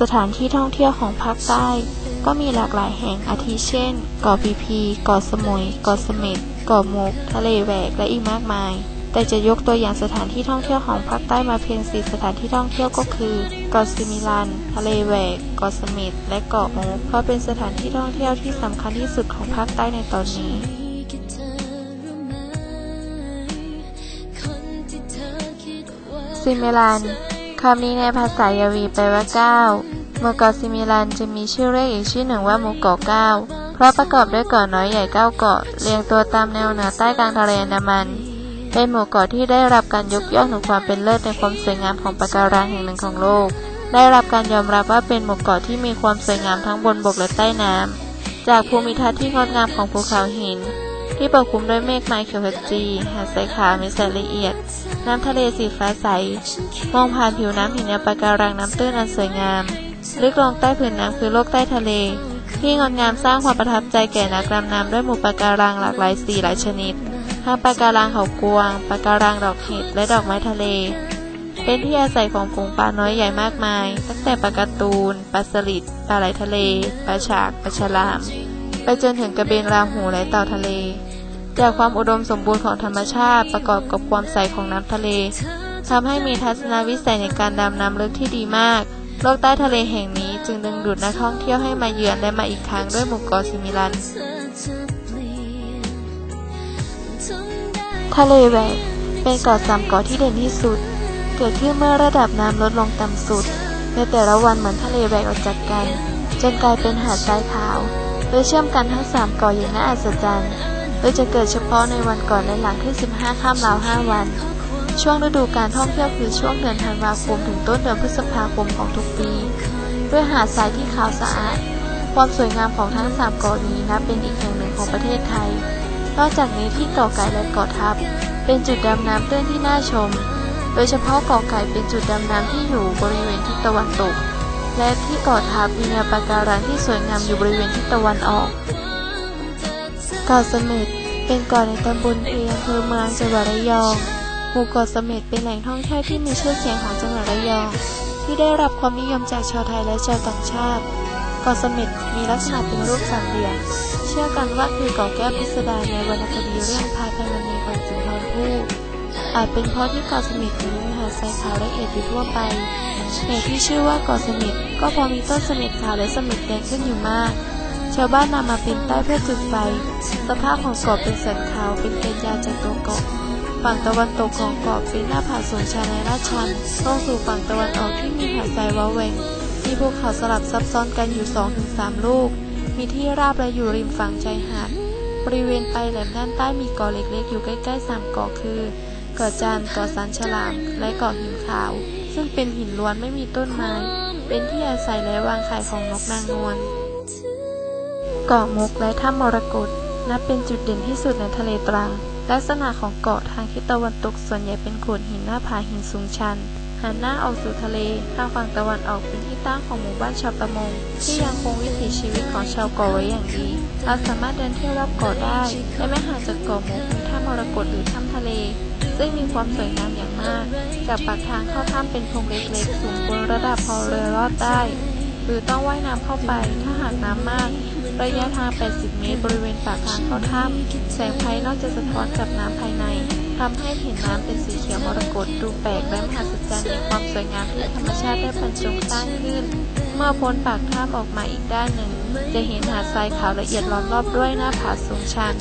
สถานที่ท่องเที่ยวของภาคใต้ ก็มีหลากหลายแห่งอาทิเช่นเกาะพีพีเกาะสมุยเกาะเสม็ดเกาะมุก ทะเลแหวกและอีกมากมาย แต่จะยกตัวอย่างสถานที่ท่องเที่ยวของภาคใต้มาเพียงสี่สถานที่ท่องเที่ยวก็คือเกาะซิมิลัน ทะเลแหวกเกาะเสม็ดและเกาะมุกเพราะเป็นสถานที่ท่องเที่ยวที่สำคัญที่สุดของภาคใต้ในตอนนี้ซิมิลันคำนี้ในภาษายาวีแปลว่าเก้าห มู่เกาะซิมิลันจะมีชื่อเรียกอีกชื่อหนึ่งว่าหมู่เกาะเก้าเพราะประกอบด้วยเกาะน้อยใหญ่เก้าเกาะเรียงตัวตามแนวเหนือใต้กลางทะเลอันดามัน เป็นหมู่เกาะที่ได้รับการยกย่องถึงความเป็นเลิศในความสวยงามของปะการังแห่งหนึ่งของโลก ได้รับการยอมรับว่าเป็นหมู่เกาะที่มีความสวยงามทั้งบนบกและใต้น้ำจากภูมิทัศน์ที่งดงามของภูเขาหินที่ปกคลุมด้วยเมฆไม้เขียวขจีหาดทรายขาวมีแสงละเอียด น้ำทะเลสีฟ้าใส มองผ่านผิวน้ำเห็นแนปะการังน้ำตื้นอันสวยงาม ลึกลงใต้ผืนน้ำคือโลกใต้ทะเล ที่งดงามสร้างความประทับใจแก่นักดำน้ำด้วยหมู่ปะการังหลากหลายสีหลายชนิด ทั้งปะการังเขากวางปะการังดอกเห็ดและดอกไม้ทะเล เป็นที่อาศัยของฝูงปลาน้อยใหญ่มากมาย ตั้งแต่ปลาการ์ตูนปลาสลิดปลาไหลทะเลปลาฉากปลาฉลาม ไปจนถึงกระเบนราหูและเต่าทะเลจากความอุดมสมบูรณ์ของธรรมชาติประกอบกับความใสของน้ำทะเลทำให้มีทัศนวิสัยในการดำน้ำลึกที่ดีมาก โลกใต้ทะเลแห่งนี้จึงดึงดูดนักท่องเที่ยวให้มาเยือนและมาอีกครั้งด้วยหมู่เกาะซิมิลัน ทะเลแหวกเป็นเกาะสามเกาะที่เด่นที่สุด เกิดขึ้นเมื่อระดับน้ำลดลงต่ำสุด ในแต่ละวันเหมือนทะเลแหวกออกจากกัน จนกลายเป็นหาดทรายขาว โดยเชื่อมกันทั้งสามเกาะอย่างน่าอัศจรรย์ โดยจะเกิดเฉพาะในวันก่อนและหลังที่ 15 ข้ามราว 5 วัน ช่วงฤดูการท่องเที่ยวคือช่วงเดือนธันวาคมถึงต้นเดือนพฤษภาคมของทุกปี ด้วยหาดทรายที่ขาวสะอาด ความสวยงามของทั้งสามเกาะนี้นับเป็นอีกแห่งหนึ่งของประเทศไทย นอกจากนี้ที่เกาะไก่และเกาะทับ เป็นจุดดำน้ำตื้นที่น่าชม โดยเฉพาะเกาะไก่เป็นจุดดำน้ำที่อยู่บริเวณทิศตะวันตก และที่เกาะทับมีแนวปะการังที่สวยงามอยู่บริเวณทิศตะวันออก เกาะเสม็ดเป็นเกาะในตำบลเพอำเภอเมืองจังหวัดระยอง หมู่เกาะเสม็ดเป็นแหล่งท่องเที่ยวที่มีชื่อเสียงของจังหวัดระยอง ที่ได้รับความนิยมจากชาวไทยและชาวต่างชาติเกาะเสม็ดมีลักษณะเป็นรูปสามเหลี่ยม เชื่อกันว่าคือเกาะแก้วพิสดารในวรรณคดีเรื่องพาไพมณีของสุนทรภู่อาจเป็นเพราะที่เกาะเสม็ดนี้มีหาดทรายขาวละเอียดอยู่ทั่วไปเหตุที่ชื่อว่าเกาะเสม็ดก็เพราะมีต้นเสม็ดขาวและเสม็ดแดงขึ้นอยู่มาก ชาวบ้านนำมาเป็นใต้เพื่อจุดไฟ สภาพของเกาะเป็นสันเขาเป็นเกณฑ์ยวจากตัวเกาะ ฝั่งตะวันตกของเกาะเป็นหน้าผาสูงชันและลาดชันตรงสู่ฝั่งตะวันออกที่มีหาดทรายว้าแหวงมีภูเขาสลับซับซ้อนกันอยู่ 2-3 ลูก มีที่ราบและอยู่ริมฝั่งชายหาดบริเวณปลายแหลมด้านใต้มีเกาะเล็กๆ อยู่ใกล้ๆสามเกาะคือเกาะจานเกาะสันฉลาม และเกาะหินขาว ซึ่งเป็นหินล้วนไม่มีต้นไม้ เป็นที่อาศัยและวางไข่ของนกนางนวลเกาะมุกและถ้ำมรกตนับเป็นจุดเด่นที่สุดในทะเลตรัง ลักษณะของเกาะทางทิศตะวันตกส่วนใหญ่เป็นโขดหินหน้าผาหินสูงชัน หันหน้าออกสู่ทะเล ทางฝั่งตะวันออกเป็นที่ตั้งของหมู่บ้านชาวประมง ที่ยังคงวิถีชีวิตของชาวเกาะไว้อย่างดี เราสามารถเดินเที่ยวรอบเกาะได้ และไม่ห่างจากเกาะมุกมีถ้ำมรกตหรือถ้ำทะเล ซึ่งมีความสวยงามอย่างมาก จากปากทางเข้าถ้ำเป็นโพรงเล็กๆ สูงบนระดับพอเรือรอดได้ หรือต้องว่ายน้ำเข้าไป ถ้าหากน้ำมาก ระยะทาง 80 เมตร บริเวณปากทางเข้าถ้ำแสงภายนอกจะสะท้อนกับน้ำภายในทำให้เห็นน้ำเป็นสีเขียวมรกตดูแปลกและมหัศจรรย์ในความสวยงามที่ธรรมชาติได้บรรจงสร้างขึ้น เมื่อพ้นปากถ้ำออกมาอีกด้านหนึ่ง จะเห็นหาดทรายขาวละเอียดล้อมรอบด้วยหน้าผาสูงชัน